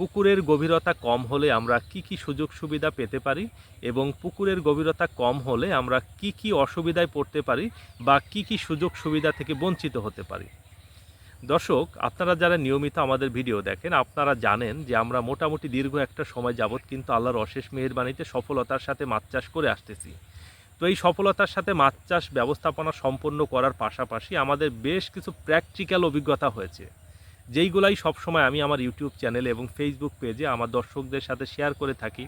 পুকুরের গভীরতা কম হলে আমরা কি কি সুযোগ সুবিধা পেতে পারি এবং পুকুরের গভীরতা কম হলে আমরা কি কি অসুবিধায় পড়তে পারি বা কি কি সুযোগ সুবিধা থেকে বঞ্চিত হতে পারি? দর্শক, আপনারা যারা নিয়মিত আমাদের ভিডিও দেখেন, আপনারা জানেন যে আমরা মোটামুটি দীর্ঘ একটা সময় যাবৎ কিন্তু আল্লাহর অশেষ মেহেরবাণীতে সফলতার সাথে মাছ চাষ করে আসতেছি। তো এই সফলতার সাথে মাছ চাষ ব্যবস্থাপনা সম্পন্ন করার পাশাপাশি আমাদের বেশ কিছু প্র্যাকটিক্যাল অভিজ্ঞতা হয়েছে। যেইগুলাই সবসময় আমি আমার ইউটিউব চ্যানেলে এবং ফেসবুক পেজে আমার দর্শকদের সাথে শেয়ার করে থাকি।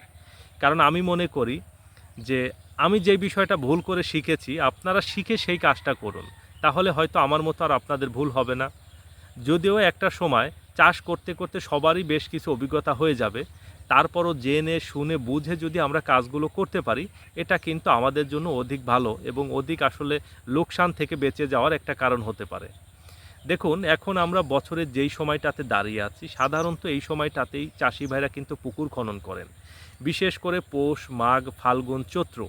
কারণ আমি মনে করি যে আমি যে বিষয়টা ভুল করে শিখেছি, আপনারা শিখে সেই কাজটা করুন। তাহলে হয়তো আমার মতো আর আপনাদের ভুল হবে না। যদিও একটা সময় চাষ করতে করতে সবারই বেশ কিছু অভিজ্ঞতা হয়ে যাবে। তারপরও জেনে, শুনে, বুঝে যদি আমরা কাজগুলো করতে পারি, এটা কিন্তু আমাদের জন্য অধিক ভালো এবং অধিক আসলে লোকসান থেকে বেঁচে যাওয়ার একটা কারণ হতে পারে। দেখুন, এখন আমরা বছরের যেই সময়টাতে দাঁড়িয়ে আছি, সাধারণত এই সময়টাতেই চাষি ভাইরা কিন্তু পুকুর খনন করেন। বিশেষ করে পৌষ, মাঘ, ফাল্গুন, চৈত্র,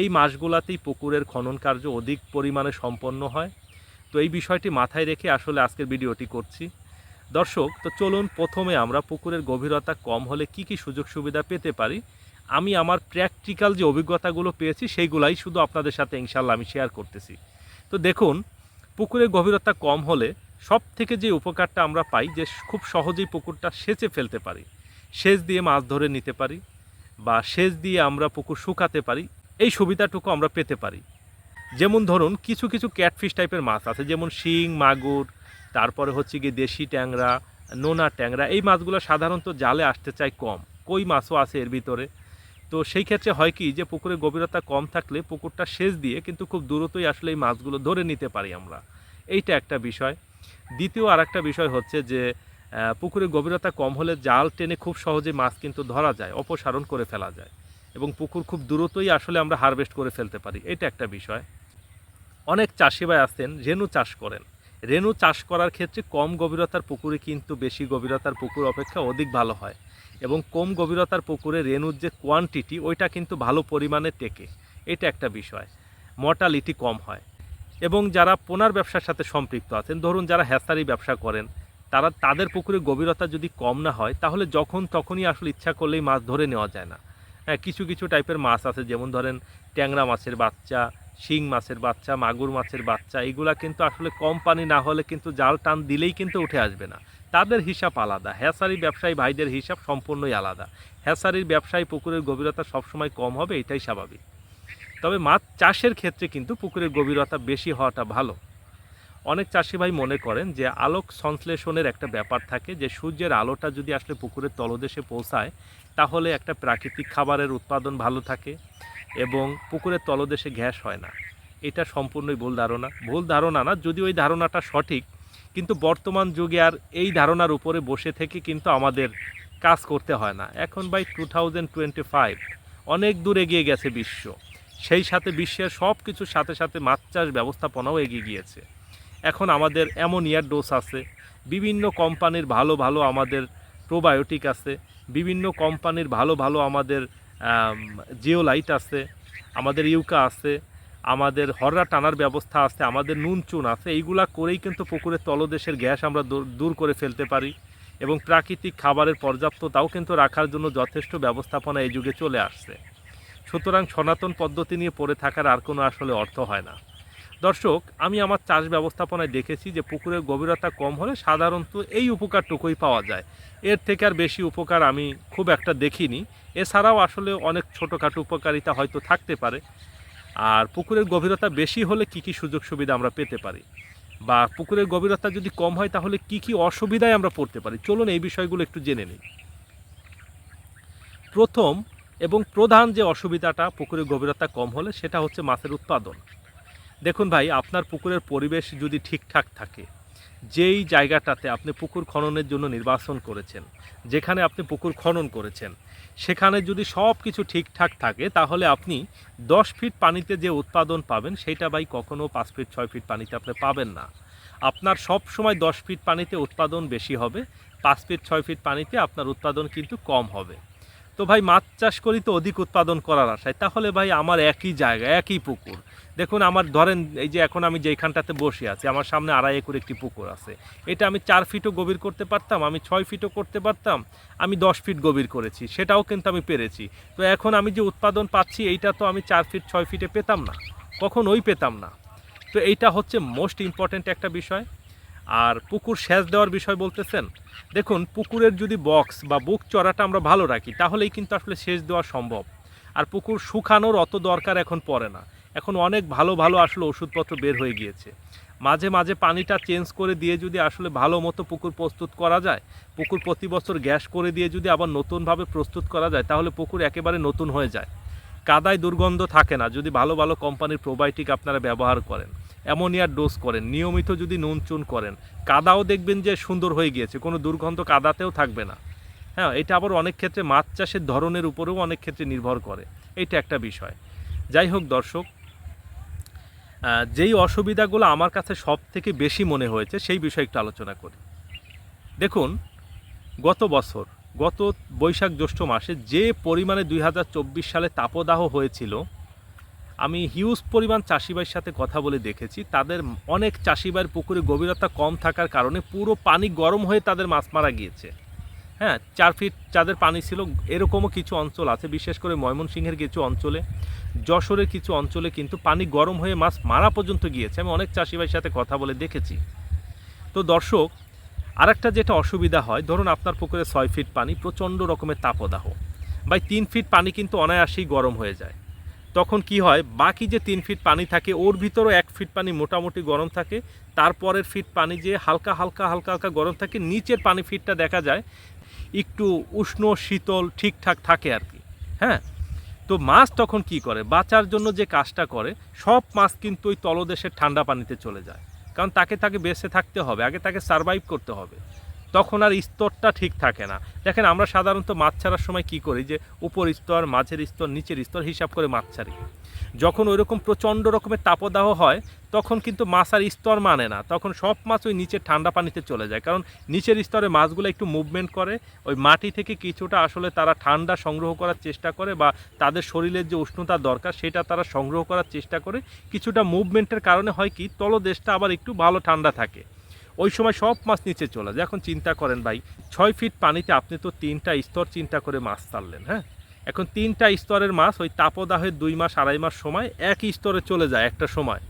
এই মাসগুলাতেই পুকুরের খনন কার্য অধিক পরিমাণে সম্পন্ন হয়। তো এই বিষয়টি মাথায় রেখে আসলে আজকের ভিডিওটি করছি। দর্শক, তো চলুন প্রথমে আমরা পুকুরের গভীরতা কম হলে কি কি সুযোগ সুবিধা পেতে পারি? আমি আমার প্র্যাকটিক্যাল যে অভিজ্ঞতাগুলো পেয়েছি, সেইগুলাই শুধু আপনাদের সাথে ইনশাল্লাহ আমি শেয়ার করতেছি। তো দেখুন পুকুরের গভীরতা কম হলে সব থেকে যে উপকারটা আমরা পাই যে খুব সহজেই পুকুরটা সেচে ফেলতে পারি, সেচ দিয়ে মাছ ধরে নিতে পারি বা সেচ দিয়ে আমরা পুকুর শুকাতে পারি, এই সুবিধাটুকু আমরা পেতে পারি। যেমন ধরুন, কিছু কিছু ক্যাটফিশ টাইপের মাছ আছে, যেমন শিং, মাগুর, তারপরে হচ্ছে গিয়ে দেশি ট্যাংরা, নোনা ট্যাংরা, এই মাছগুলো সাধারণত জালে আসতে চায় কম। কই মাছও আছে এর ভিতরে। তো সেই ক্ষেত্রে হয় কি যে পুকুরের গভীরতা কম থাকলে পুকুরটা সেচ দিয়ে কিন্তু খুব দ্রুতই আসলে এই মাছগুলো ধরে নিতে পারি আমরা। এইটা একটা বিষয়। দ্বিতীয় আর একটা বিষয় হচ্ছে যে আহ, পুকুরের গভীরতা কম হলে জাল টেনে খুব সহজে মাছ কিন্তু ধরা যায় অপসারণ করে ফেলা যায় এবং পুকুর খুব দ্রুতই আসলে আমরা হারভেস্ট করে ফেলতে পারি। এটা একটা বিষয়। অনেক চাষি ভাই আছেন রেণু চাষ করেন। রেণু চাষ করার ক্ষেত্রে কম গভীরতার পুকুরে কিন্তু বেশি গভীরতার পুকুর অপেক্ষা অধিক ভালো হয়। এবং কম গভীরতার পুকুরে রেণুর যে কোয়ান্টিটি ওইটা কিন্তু ভালো পরিমাণে টেকে। এটা একটা বিষয়। মর্টালিটি কম হয়। এবং যারা পোনার ব্যবসার সাথে সম্পৃক্ত আছেন, ধরুন যারা হ্যাসারি ব্যবসা করেন, তারা তাদের পুকুরে গভীরতা যদি কম না হয়, তাহলে যখন তখনই আসলে ইচ্ছা করলেই মাছ ধরে নেওয়া যায় না। হ্যাঁ কিছু কিছু টাইপের মাছ আছে, যেমন ধরেন ট্যাংরা মাছের বাচ্চা, শিং মাছের বাচ্চা, মাগুর মাছের বাচ্চা, এগুলা কিন্তু আসলে কম পানি না হলে কিন্তু জাল টান দিলেই কিন্তু উঠে আসবে না। তাদের হিসাব আলাদা। হ্যাসারি ব্যবসায়ী ভাইদের হিসাব সম্পূর্ণই আলাদা। হ্যাসারির ব্যবসায়ী পুকুরের গভীরতা সবসময় কম হবে, এটাই স্বাভাবিক। তবে মাছ চাষের ক্ষেত্রে কিন্তু পুকুরের গভীরতা বেশি হওয়াটা ভালো। অনেক চাষি ভাই মনে করেন যে, আলোক সংশ্লেষণের একটা ব্যাপার থাকে যে, সূর্যের আলোটা যদি আসলে পুকুরের তলদেশে পৌঁছায়, তাহলে একটা প্রাকৃতিক খাবারের উৎপাদন ভালো থাকে এবং পুকুরের তলদেশে গ্যাস হয় না। এটা সম্পূর্ণই ভুল ধারণা। ভুল ধারণা না যদি ওই ধারণাটা সঠিক কিন্তু বর্তমান যুগে আর এই ধারণার উপরে বসে থেকে কিন্তু আমাদের কাজ করতে হয় না। এখন by two thousand twenty five অনেক দূর এগিয়ে গেছে বিশ্ব। সেই সাথে বিশ্বের সব কিছুর সাথে সাথে মাছ চাষ ব্যবস্থাপনাও এগিয়ে গিয়েছে। এখন আমাদের অ্যামোনিয়ার ডোজ আছে, বিভিন্ন কোম্পানির ভালো ভালো আমাদের প্রোবায়োটিক আছে, বিভিন্ন কোম্পানির ভালো ভালো আমাদের জিওলাইট আছে, আমাদের ইউকা আছে আমাদের হররা টানার ব্যবস্থা আছে, আমাদের নুন, চুন আছে, এইগুলা করেই কিন্তু পুকুরের তলদেশের গ্যাস আমরা দূর- করে ফেলতে পারি এবং প্রাকৃতিক খাবারের পর্যাপ্ততাও কিন্তু রাখার জন্য যথেষ্ট ব্যবস্থাপনা এই যুগে চলে আসছে। সুতরাং সনাতন পদ্ধতি নিয়ে পড়ে থাকার আর কোনো আসলে অর্থ হয় না। দর্শক, আমি আমার চাষ ব্যবস্থাপনায় দেখেছি যে পুকুরের গভীরতা কম হলে সাধারণত এই উপকারটুকুই পাওয়া যায়। এর থেকে আর বেশি উপকার আমি খুব একটা দেখিনি। এছাড়াও আসলে অনেক ছোটোখাটো উপকারিতা হয়তো থাকতে পারে। আর পুকুরের গভীরতা বেশি হলে কি কি সুযোগ সুবিধা আমরা পেতে পারি? বা পুকুরের গভীরতা যদি কম হয় তাহলে কি কি অসুবিধায় আমরা পড়তে পারি? চলুন এই বিষয়গুলো একটু জেনে নিই। প্রথম এবং প্রধান যে অসুবিধাটা পুকুরের গভীরতা কম হলে সেটা হচ্ছে মাছের উৎপাদন। দেখুন ভাই, আপনার পুকুরের পরিবেশ যদি ঠিকঠাক থাকে যেই জায়গাটাতে আপনি পুকুর খননের জন্য নির্বাচন করেছেন, যেখানে আপনি পুকুর খনন করেছেন, সেখানে যদি সব কিছু ঠিকঠাক থাকে, তাহলে আপনি দশ ফিট পানিতে যে উৎপাদন পাবেন সেইটা ভাই কখনও পাঁচ ফিট, ছয় ফিট পানিতে আপনি পাবেন না। আপনার সব সময় দশ ফিট পানিতে উৎপাদন বেশি হবে, পাঁচ ফিট, ছয় ফিট পানিতে আপনার উৎপাদন কিন্তু কম হবে। তো ভাই, মাছ চাষ করি তো অধিক উৎপাদন করার আশায়, তাহলে ভাই আমার একই জায়গা, একই পুকুর। দেখুন, আমার ধরেন এই যে এখন আমি যেইখানটাতে বসে আছি, আমার সামনে আড়াই একর একটি পুকুর আছে। এটা আমি চার ফিটও গভীর করতে পারতাম, আমি ছয় ফিটও করতে পারতাম, আমি দশ ফিট গভীর করেছি, সেটাও কিন্তু আমি পেরেছি। তো এখন আমি যে উৎপাদন পাচ্ছি, এইটা তো আমি চার ফিট, ছয় ফিটে পেতাম না, কখনোই পেতাম না। তো এইটা হচ্ছে মোস্ট ইম্পর্ট্যান্ট একটা বিষয়। আর পুকুর সেচ দেওয়ার বিষয় বলতেছেন, দেখুন, পুকুরের যদি বক্স বা বুক চড়াটা আমরা ভালো রাখি, তাহলেই কিন্তু আসলে সেচ দেওয়া সম্ভব। আর পুকুর শুকানোর অত দরকার এখন পড়ে না। এখন অনেক ভালো ভালো আসলে ওষুধপত্র বের হয়ে গিয়েছে। মাঝে মাঝে পানিটা চেঞ্জ করে দিয়ে যদি আসলে ভালো মতো পুকুর প্রস্তুত করা যায়, পুকুর প্রতি বছর গ্যাস করে দিয়ে যদি আবার নতুনভাবে প্রস্তুত করা যায়, তাহলে পুকুর একেবারে নতুন হয়ে যায়। কাদায় দুর্গন্ধ থাকে না, যদি ভালো ভালো কোম্পানির প্রোবায়োটিক আপনারা ব্যবহার করেন অ্যামোনিয়ার ডোজ করেন, নিয়মিত যদি নুন, চুন করেন, কাদাও দেখবেন যে সুন্দর হয়ে গিয়েছে, কোনো দুর্গন্ধ কাদাতেও থাকবে না। হ্যাঁ এটা আবার অনেক ক্ষেত্রে মাছ চাষের ধরনের উপরেও অনেক ক্ষেত্রে নির্ভর করে এটা একটা বিষয়। যাই হোক দর্শক যেই অসুবিধাগুলো আমার কাছে সব থেকে বেশি মনে হয়েছে, সেই বিষয়ে একটু আলোচনা করি। দেখুন, গত বছর, গত বৈশাখ জ্যৈষ্ঠ মাসে যে পরিমাণে দুই হাজার চব্বিশ সালে তাপদাহ হয়েছিল, আমি হিউজ পরিমাণ চাষিবাইয়ের সাথে কথা বলে দেখেছি। তাদের অনেক চাষিবাইয়ের পুকুরে গভীরতা কম থাকার কারণে পুরো পানি গরম হয়ে তাদের মাছ মারা গিয়েছে। হ্যাঁ চার ফিট চাঁদের পানি ছিল, এরকমও কিছু অঞ্চল আছে, বিশেষ করে ময়মনসিংহের কিছু অঞ্চলে, যশোরের কিছু অঞ্চলে কিন্তু পানি গরম হয়ে মাছ মারা পর্যন্ত গিয়েছে। আমি অনেক চাষিবাইয়ের সাথে কথা বলে দেখেছি। তো দর্শক, আরেকটা যেটা অসুবিধা হয়, ধরুন আপনার পুকুরে ছয় ফিট পানি, প্রচণ্ড রকমের তাপদাহ। বা তিন ফিট পানি কিন্তু অনায়াসেই গরম হয়ে যায়। তখন কি হয়, বাকি যে তিন ফিট পানি থাকে, ওর ভিতরেও এক ফিট পানি মোটামুটি গরম থাকে, তারপরের ফিট পানি যে হালকা হালকা হালকা হালকা গরম থাকে, নিচের পানি ফিটটা দেখা যায় একটু উষ্ণ, শীতল, ঠিকঠাক থাকে আর কি হ্যাঁ? তো মাছ তখন কি করে? বাঁচার জন্য যে কাজটা করে, সব মাছ কিন্তু ওই তলদেশের ঠান্ডা পানিতে চলে যায়। কারণ তাকে তাকে বেঁচে থাকতে হবে, আগে তাকে সারভাইভ করতে হবে। তখন আর স্তরটা ঠিক থাকে না। দেখেন, আমরা সাধারণত মাছ ছাড়ার সময় কি করি যে, উপর স্তর, মাঝের স্তর, নিচের স্তর হিসাব করে মাছ ছাড়ি। যখন ওইরকম প্রচণ্ড রকমের তাপদাহ হয়, তখন কিন্তু মাছ আর স্তর মানে না। তখন সব মাছ ওই নিচের ঠান্ডা পানিতে চলে যায়। কারণ নিচের স্তরে মাছগুলো একটু মুভমেন্ট করে, ওই মাটি থেকে কিছুটা আসলে তারা ঠান্ডা সংগ্রহ করার চেষ্টা করে বা তাদের শরীরের যে উষ্ণতা দরকার, সেটা তারা সংগ্রহ করার চেষ্টা করে। কিছুটা মুভমেন্টের কারণে হয় কি, তলদেশটা আবার একটু ভালো ঠান্ডা থাকে। ওই সময় সব মাছ নিচে চলে যায়। এখন চিন্তা করেন ভাই, ছয় ফিট পানিতে আপনি তো তিনটা স্তর চিন্তা করে মাছ তাড়লেন হ্যাঁ? এখন তিনটা স্তরের মাছ ওই তাপদাহের দুই মাস, আড়াই মাস সময় একই স্তরে চলে যায় একটা সময়।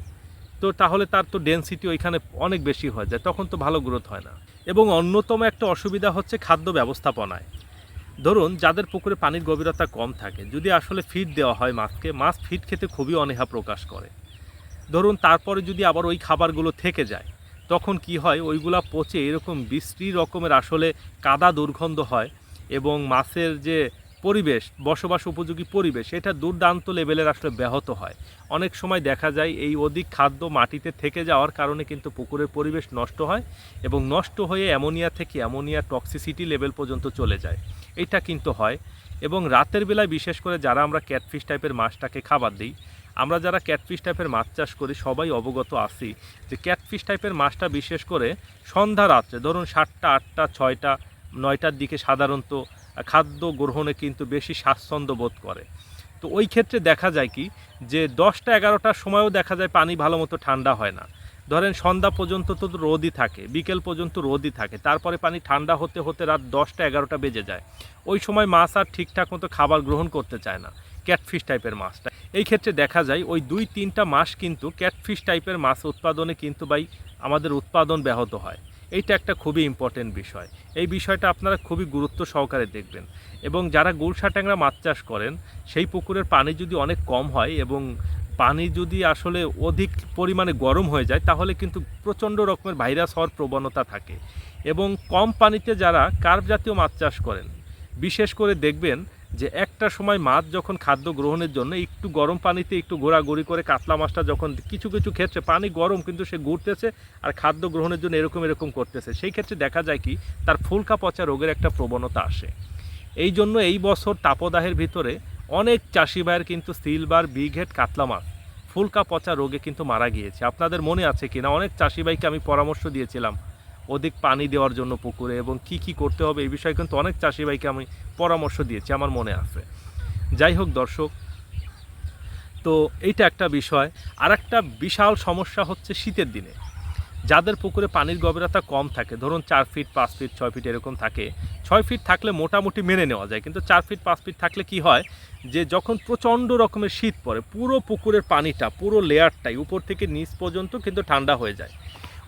তো তাহলে তার তো ডেন্সিটি ওইখানে অনেক বেশি হয়ে যায়, তখন তো ভালো গ্রোথ হয় না। এবং অন্যতম একটা অসুবিধা হচ্ছে খাদ্য ব্যবস্থাপনায়। ধরুন, যাদের পুকুরে পানির গভীরতা কম থাকে, যদি আসলে ফিড দেওয়া হয় মাছকে, মাছ ফিড খেতে খুবই অনীহা প্রকাশ করে। ধরুন, তারপরে যদি আবার ওই খাবারগুলো থেকে যায় তখন কি হয়, ওইগুলা পচে এরকম বিশ্রী রকমের আসলে কাদা দুর্গন্ধ হয় এবং মাছের যে পরিবেশ, বসবাস উপযোগী পরিবেশ এটা দুর্দান্ত লেভেলের আসলে ব্যাহত হয়। অনেক সময় দেখা যায় এই অধিক খাদ্য মাটিতে থেকে যাওয়ার কারণে কিন্তু পুকুরের পরিবেশ নষ্ট হয় এবং নষ্ট হয়ে অ্যামোনিয়া থেকে অ্যামোনিয়া টক্সিসিটি লেভেল পর্যন্ত চলে যায়। এটা কিন্তু হয় এবং রাতের বেলায় বিশেষ করে যারা আমরা ক্যাটফিশ টাইপের মাছটাকে খাবার দিই আমরা যারা ক্যাটফিশ টাইপের মাছ চাষ করি, সবাই অবগত আছি যে ক্যাটফিশ টাইপের মাছটা বিশেষ করে সন্ধ্যা রাত্রে, ধরুন সাতটা, আটটা, ছয়টা, নয়টার দিকে সাধারণত খাদ্য গ্রহণে কিন্তু বেশি স্বাচ্ছন্দ্য বোধ করে। তো ওই ক্ষেত্রে দেখা যায় কি যে দশটা, এগারোটার সময়ও দেখা যায় পানি ভালো মতো ঠান্ডা হয় না। ধরেন সন্ধ্যা পর্যন্ত তো রোদই থাকে, বিকেল পর্যন্ত রোদই থাকে, তারপরে পানি ঠান্ডা হতে হতে রাত দশটা, এগারোটা বেজে যায়। ওই সময় মাছ আর ঠিকঠাক মতো খাবার গ্রহণ করতে চায় না। ক্যাটফিশ টাইপের মাছটা। এই ক্ষেত্রে দেখা যায় ওই দুই, তিনটা মাস কিন্তু ক্যাটফিশ টাইপের মাছ উৎপাদনে কিন্তু ভাই আমাদের উৎপাদন ব্যাহত হয়। এইটা একটা খুবই ইম্পর্টেন্ট বিষয়। এই বিষয়টা আপনারা খুবই গুরুত্ব সহকারে দেখবেন। এবং যারা গুলশা ট্যাংরা মাছ চাষ করেন, সেই পুকুরের পানি যদি অনেক কম হয় এবং পানি যদি আসলে অধিক পরিমাণে গরম হয়ে যায়, তাহলে কিন্তু প্রচণ্ড রকমের ভাইরাস হওয়ার প্রবণতা থাকে। এবং কম পানিতে যারা কার্প জাতীয় মাছ চাষ করেন, বিশেষ করে দেখবেন যে একটা সময় মাছ যখন খাদ্য গ্রহণের জন্য একটু গরম পানিতে একটু ঘোরাঘুরি করে কাতলা মাছটা যখন কিছু কিছু ক্ষেত্রে পানি গরম কিন্তু সে ঘুরতেছে আর খাদ্য গ্রহণের জন্য এরকম এরকম করতেছে। সেই ক্ষেত্রে দেখা যায় কি, তার ফুলকা পচা রোগের একটা প্রবণতা আসে। এই জন্য এই বছর তাপদাহের ভিতরে অনেক চাষি ভাইয়ের কিন্তু সিলভার, বিঘেট কাতলা মাছ ফুলকা পচা রোগে কিন্তু মারা গিয়েছে। আপনাদের মনে আছে কিনা? অনেক চাষি ভাইকে আমি পরামর্শ দিয়েছিলাম। অধিক পানি দেওয়ার জন্য পুকুরে এবং কি কি করতে হবে এই বিষয়ে কিন্তু অনেক চাষি ভাইকে আমি পরামর্শ দিয়েছি, আমার মনে আছে। যাই হোক দর্শক, তো এইটা একটা বিষয়। আর একটা বিশাল সমস্যা হচ্ছে শীতের দিনে। যাদের পুকুরে পানির গভীরতা কম থাকে, ধরুন চার ফিট, পাঁচ ফিট, ছয় ফিট এরকম থাকে, ছয় ফিট থাকলে মোটামুটি মেনে নেওয়া যায়। কিন্তু চার ফিট, পাঁচ ফিট থাকলে কি হয় যে, যখন প্রচণ্ড রকমের শীত পড়ে, পুরো পুকুরের পানিটা, পুরো লেয়ারটাই উপর থেকে নিচ পর্যন্ত কিন্তু ঠান্ডা হয়ে যায়।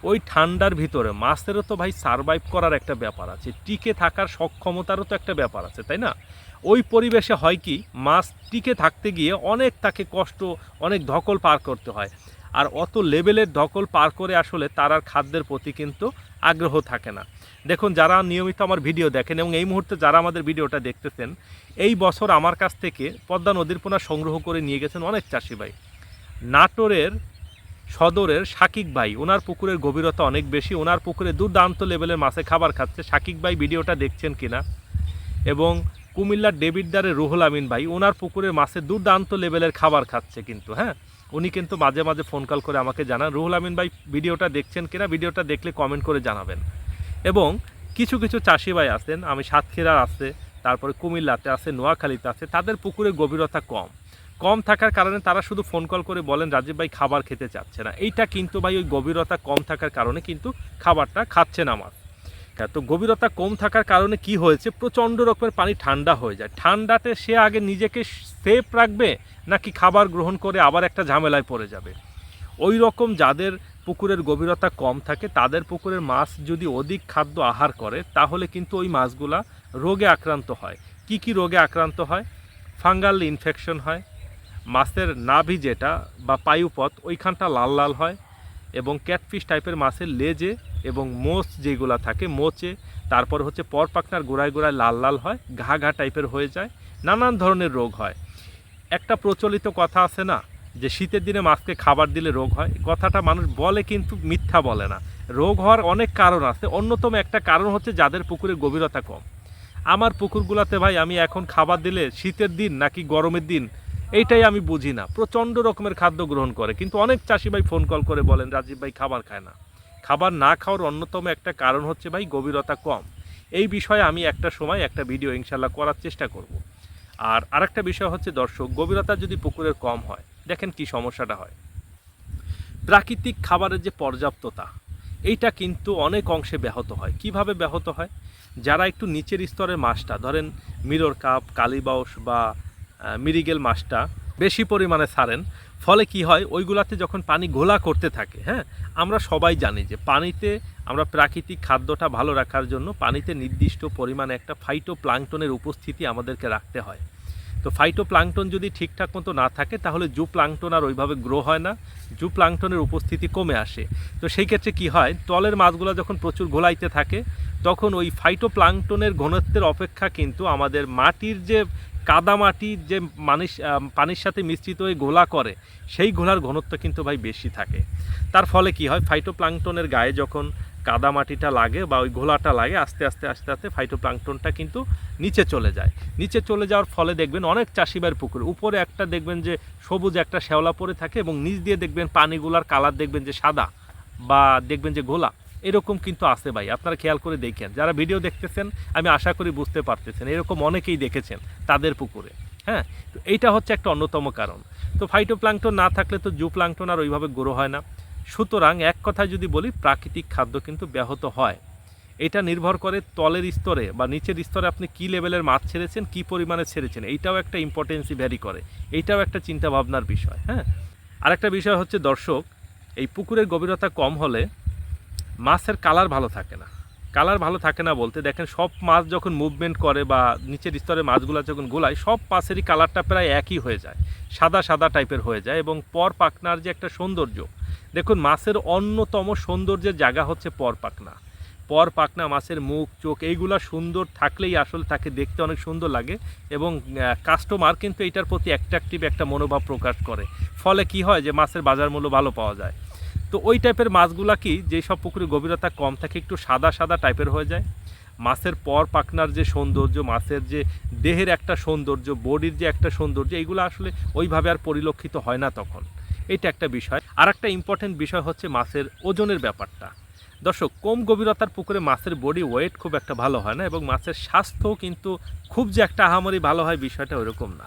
ওই ঠান্ডার ভিতরে মাছেরও তো ভাই সারভাইভ করার একটা ব্যাপার আছে, টিকে থাকার সক্ষমতারও তো একটা ব্যাপার আছে, তাই না? ওই পরিবেশে হয় কি, মাছ টিকে থাকতে গিয়ে অনেক তাকে কষ্ট, অনেক ধকল পার করতে হয়। আর অত লেভেলের ধকল পার করে আসলে তার আর খাদ্যের প্রতি কিন্তু আগ্রহ থাকে না। দেখুন, যারা নিয়মিত আমার ভিডিও দেখেন এবং এই মুহূর্তে যারা আমাদের ভিডিওটা দেখতেছেন, এই বছর আমার কাছ থেকে পদ্মা নদীর পোনা সংগ্রহ করে নিয়ে গেছেন অনেক চাষি ভাই। নাটোরের সদরের শাকিক ভাই। ওনার পুকুরের গভীরতা অনেক বেশি। ওনার পুকুরে দুর্দান্ত লেভেলের মাছে খাবার খাচ্ছে। শাকিক ভাই ভিডিওটা দেখছেন কিনা? এবং কুমিল্লার ডেভিডদারের রুহুল আমিন ভাই, ওনার পুকুরের মাছে দুর্দান্ত লেভেলের খাবার খাচ্ছে কিন্তু হ্যাঁ? উনি কিন্তু মাঝে মাঝে ফোন কল করে আমাকে জানান, রুহুল আমিন ভাই, ভিডিওটা দেখছেন কিনা? ভিডিওটা দেখলে কমেন্ট করে জানাবেন। এবং কিছু কিছু চাষি ভাই আছেন, আমি সাতক্ষীরার আছে, তারপরে কুমিল্লাতে আছে, নোয়াখালীতে আছে, তাদের পুকুরের গভীরতা কম। কম থাকার কারণে তারা শুধু ফোন কল করে বলেন রাজীব ভাই খাবার খেতে চাচ্ছে না। এইটা কিন্তু ভাই ওই গভীরতা কম থাকার কারণে কিন্তু খাবারটা খাচ্ছে না আমার। হ্যাঁ, তো গভীরতা কম থাকার কারণে কি হয়েছে? প্রচণ্ড রকমের পানি ঠান্ডা হয়ে যায়। ঠান্ডাতে সে আগে নিজেকে সেফ রাখবে নাকি খাবার গ্রহণ করে আবার একটা ঝামেলায় পড়ে যাবে? ওই রকম যাদের পুকুরের গভীরতা কম থাকে তাদের পুকুরের মাছ যদি অধিক খাদ্য আহার করে তাহলে কিন্তু ওই মাছগুলা রোগে আক্রান্ত হয়। কি কি রোগে আক্রান্ত হয়? ফাঙ্গাল ইনফেকশন হয় মাছের নাভি যেটা বা পায়ুপথ ওইখানটা লাল লাল হয় এবং ক্যাটফিশ টাইপের মাছের লেজে এবং মোচ যেগুলা থাকে মোচে, তারপর হচ্ছে পর পাখনার গোড়ায় গোড়ায় লাল লাল হয়, ঘা ঘা টাইপের হয়ে যায়, নানান ধরনের রোগ হয়। একটা প্রচলিত কথা আছে না যে শীতের দিনে মাছকে খাবার দিলে রোগ হয়, কথাটা মানুষ বলে কিন্তু মিথ্যা বলে না। রোগ হওয়ার অনেক কারণ আছে, অন্যতম একটা কারণ হচ্ছে যাদের পুকুরের গভীরতা কম। আমার পুকুরগুলোতে ভাই আমি এখন খাবার দিলে শীতের দিন নাকি গরমের দিন এইটাই আমি বুঝি না। প্রচণ্ড রকমের খাদ্য গ্রহণ করে। কিন্তু অনেক চাষি ভাই ফোন কল করে বলেন, রাজীব ভাই, খাবার খায় না। খাবার না খাওয়ার অন্যতম একটা কারণ হচ্ছে ভাই গভীরতা কম। এই বিষয়ে আমি একটা সময় একটা ভিডিও ইনশাল্লাহ করার চেষ্টা করব। আর আরেকটা বিষয় হচ্ছে, দর্শক, গভীরতা যদি পুকুরের কম হয়, দেখেন কি সমস্যাটা হয়। প্রাকৃতিক খাবারের যে পর্যাপ্ততা, এইটা কিন্তু অনেক অংশে ব্যাহত হয়। কীভাবে ব্যাহত হয়? যারা একটু নিচের স্তরের মাছটা, ধরেন, মিরর কাপ কালিবাউস বা মিরিগেল মাছটা বেশি পরিমাণে ছাড়েন। ফলে কি হয়, ওইগুলাতে যখন পানি ঘোলা করতে থাকে হ্যাঁ আমরা সবাই জানি যে পানিতে আমরা প্রাকৃতিক খাদ্যটা ভালো রাখার জন্য পানিতে নির্দিষ্ট পরিমাণে একটা ফাইটো প্লাঙ্কটনের উপস্থিতি আমাদেরকে রাখতে হয়। তো ফাইটো প্লাঙ্কটন যদি ঠিকঠাক মতো না থাকে, তাহলে জু প্লাঙ্কটন আর ওইভাবে গ্রো হয় না জু প্লাঙ্কটনের উপস্থিতি কমে আসে। তো সেই ক্ষেত্রে কি হয়, তলের মাছগুলো যখন প্রচুর ঘোলাইতে থাকে, তখন ওই ফাইটো প্লাঙ্কটনের ঘনত্বের অপেক্ষা কিন্তু আমাদের মাটির যে কাদা মাটি যে মানুষ পানির সাথে মিশ্রিত হয়ে গোলা করে, সেই গোলার ঘনত্ব কিন্তু ভাই বেশি থাকে। তার ফলে কি হয়? ফাইটো প্লাঙ্কটনের গায়ে যখন কাদা মাটিটা লাগে বা ওই ঘোলাটা লাগে, আস্তে আস্তে আস্তে আস্তে ফাইটো প্লাঙ্কটনটা কিন্তু নিচে চলে যায়। নিচে চলে যাওয়ার ফলে দেখবেন অনেক চাষিবার পুকুর, উপরে একটা দেখবেন যে সবুজ একটা শ্যাওলা পরে থাকে এবং নিচ দিয়ে দেখবেন পানিগুলার কালার দেখবেন যে সাদা বা দেখবেন যে গোলা এরকম কিন্তু আছে ভাই, আপনারা খেয়াল করে দেখেন। যারা ভিডিও দেখতেছেন, আমি আশা করি বুঝতে পারতেছেন, এরকম অনেকেই দেখেছেন তাদের পুকুরে হ্যাঁ? তো এইটা হচ্ছে একটা অন্যতম কারণ। তো ফাইটোপ্লাঙ্কটন না থাকলে তো জু প্লাঙ্কটন আর ওইভাবে গ্রো হয় না। সুতরাং এক কথায় যদি বলি, প্রাকৃতিক খাদ্য কিন্তু ব্যাহত হয়। এটা নির্ভর করে তলের স্তরে বা নিচের স্তরে আপনি কি লেভেলের মাছ ছেড়েছেন, কি পরিমাণে ছেড়েছেন, এইটাও একটা ইম্পর্টেন্সি ভ্যারি করে। এইটাও একটা চিন্তা ভাবনার বিষয় হ্যাঁ? আরেকটা বিষয় হচ্ছে, দর্শক, এই পুকুরের গভীরতা কম হলে মাছের কালার ভালো থাকে না। কালার ভালো থাকে না বলতে দেখেন সব মাছ যখন মুভমেন্ট করে বা নিচের স্তরে মাছগুলো যখন গোলায়, সব মাছেরই কালারটা প্রায় একই হয়ে যায়। সাদা সাদা টাইপের হয়ে যায় এবং পর পাকনার যে একটা সৌন্দর্য, দেখুন মাছের অন্যতম সৌন্দর্যের জায়গা হচ্ছে পর পাকনা পর পাকনা মাছের মুখ, চোখ এইগুলা সুন্দর থাকলেই আসলে তাকে দেখতে অনেক সুন্দর লাগে এবং কাস্টমার কিন্তু এটার প্রতি অ্যাট্রাকটিভ একটা মনোভাব প্রকাশ করে। ফলে কি হয় যে মাছের বাজার মূল্য ভালো পাওয়া যায়। তো ওই টাইপের মাছগুলা কি যেই সব পুকুরে গভীরতা কম থাকে, একটু সাদা সাদা টাইপের হয়ে যায়? মাছের পর পাকনার যে সৌন্দর্য, মাছের যে দেহের একটা সৌন্দর্য, বডির যে একটা সৌন্দর্য, এইগুলো আসলে ওইভাবে আর পরিলক্ষিত হয় না তখন। এটা একটা বিষয়। আর একটা ইম্পর্টেন্ট বিষয় হচ্ছে মাছের ওজনের ব্যাপারটা। দর্শক, কম গভীরতার পুকুরে মাছের বডি ওয়েট খুব একটা ভালো হয় না এবং মাছের স্বাস্থ্যও কিন্তু খুব যে একটা আহামরি ভালো হয় বিষয়টা ওরকম না।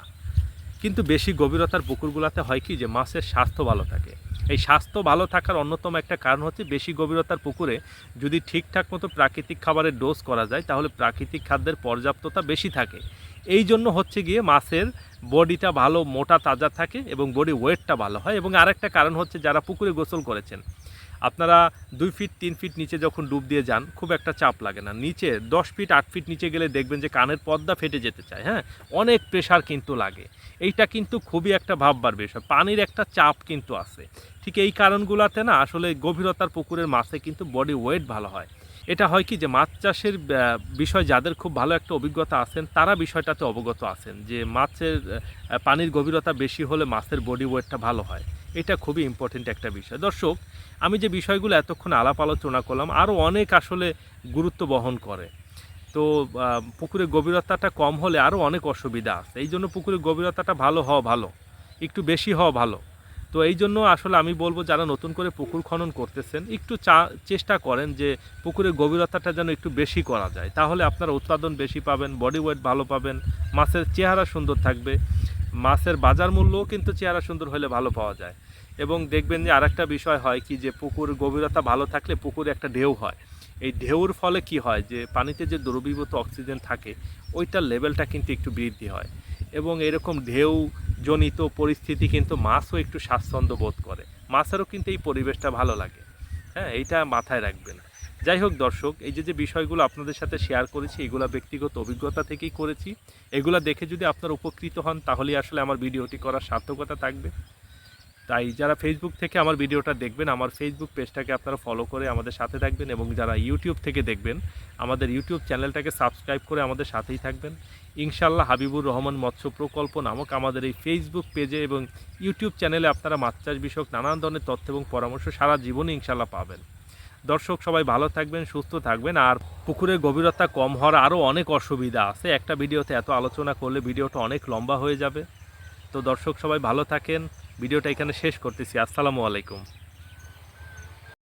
কিন্তু বেশি গভীরতার পুকুরগুলোতে হয় কি, যে মাছের স্বাস্থ্য ভালো থাকে। এই স্বাস্থ্য ভালো থাকার অন্যতম একটা কারণ হচ্ছে বেশি গভীরতার পুকুরে যদি ঠিকঠাক মতো প্রাকৃতিক খাবারের ডোজ করা যায়, তাহলে প্রাকৃতিক খাদ্যের পর্যাপ্ততা বেশি থাকে। এই জন্য হচ্ছে গিয়ে মাছের বডিটা ভালো, মোটা, তাজা থাকে এবং বডি ওয়েটটা ভালো হয়। এবং আরেকটা কারণ হচ্ছে যারা পুকুরে গোসল করেছেন আপনারা দুই ফিট তিন ফিট নিচে যখন ডুব দিয়ে যান, খুব একটা চাপ লাগে না। নিচে দশ ফিট আট ফিট নিচে গেলে দেখবেন যে কানের পর্দা ফেটে যেতে চায় হ্যাঁ? অনেক প্রেশার কিন্তু লাগে। এইটা কিন্তু খুবই একটা ভাববার বিষয়। পানির একটা চাপ কিন্তু আছে। ঠিক এই কারণগুলোতে না, আসলে গভীরতার পুকুরের মাছে কিন্তু বডি ওয়েট ভালো হয়। এটা হয় কি যে মাছ চাষের বিষয় যাদের খুব ভালো একটা অভিজ্ঞতা আছেন, তারা বিষয়টাতে অবগত আছেন যে মাছের পানির গভীরতা বেশি হলে মাছের বডি ওয়েটটা ভালো হয়। এটা খুবই ইম্পর্টেন্ট একটা বিষয়। দর্শক, আমি যে বিষয়গুলো এতক্ষণ আলাপ আলোচনা করলাম, আরও অনেক আসলে গুরুত্ব বহন করে। তো পুকুরের গভীরতাটা কম হলে আরও অনেক অসুবিধা আছে। এই জন্য পুকুরের গভীরতাটা ভালো হওয়া ভালো, একটু বেশি হওয়া ভালো। তো এই জন্য আসলে আমি বলব, যারা নতুন করে পুকুর খনন করতেছেন, একটু চা, চেষ্টা করেন যে পুকুরের গভীরতাটা যেন একটু বেশি করা যায়। তাহলে আপনারা উৎপাদন বেশি পাবেন বডি ওয়েট ভালো পাবেন, মাছের চেহারা সুন্দর থাকবে। মাছের বাজার মূল্যও কিন্তু চেহারা সুন্দর হলে ভালো পাওয়া যায়। এবং দেখবেন যে আরেকটা বিষয় হয় কি যে পুকুর গভীরতা ভালো থাকলে পুকুরে একটা ঢেউ হয়। এই ঢেউর ফলে কি হয় যে পানিতে যে দ্রবীভূত অক্সিজেন থাকে, ওইটার লেভেলটা কিন্তু একটু বৃদ্ধি হয়। এবং এরকম ঢেউ জনিত পরিস্থিতি কিন্তু মাছও একটু স্বাচ্ছন্দ্য বোধ করে। মাছেরও কিন্তু এই পরিবেশটা ভালো লাগে। হ্যাঁ এইটা মাথায় রাখবেন। যাই হোক দর্শক, এই যে যে বিষয়গুলো আপনাদের সাথে শেয়ার করেছি, এগুলো ব্যক্তিগত অভিজ্ঞতা থেকেই করেছি। এগুলো দেখে যদি আপনারা উপকৃত হন তাহলেই আসলে আমার ভিডিওটি করার সার্থকতা থাকবে। তাই যারা ফেসবুক থেকে আমার ভিডিওটা দেখবেন, আমার ফেসবুক পেজটাকে আপনারা ফলো করে আমাদের সাথে থাকবেন এবং যারা ইউটিউব থেকে দেখবেন, আমাদের ইউটিউব চ্যানেলটাকে সাবস্ক্রাইব করে আমাদের সাথেই থাকবেন। ইনশাল্লাহ হাবিবুর রহমান মৎস্য প্রকল্প নামক আমাদের এই ফেসবুক পেজে এবং ইউটিউব চ্যানেলে আপনারা মাছ চাষ বিষয়ক নানান ধরনের তথ্য এবং পরামর্শ সারা জীবনে ইনশাল্লাহ পাবেন। দর্শক সবাই ভালো থাকবেন, সুস্থ থাকবেন, আর পুকুরের গভীরতা কম হওয়ার আরও অনেক অসুবিধা আছে। একটা ভিডিওতে এত আলোচনা করলে ভিডিওটা অনেক লম্বা হয়ে যাবে। তো দর্শক সবাই ভালো থাকেন। ভিডিওটা এখানে শেষ করতেছি। আসসালামু আলাইকুম।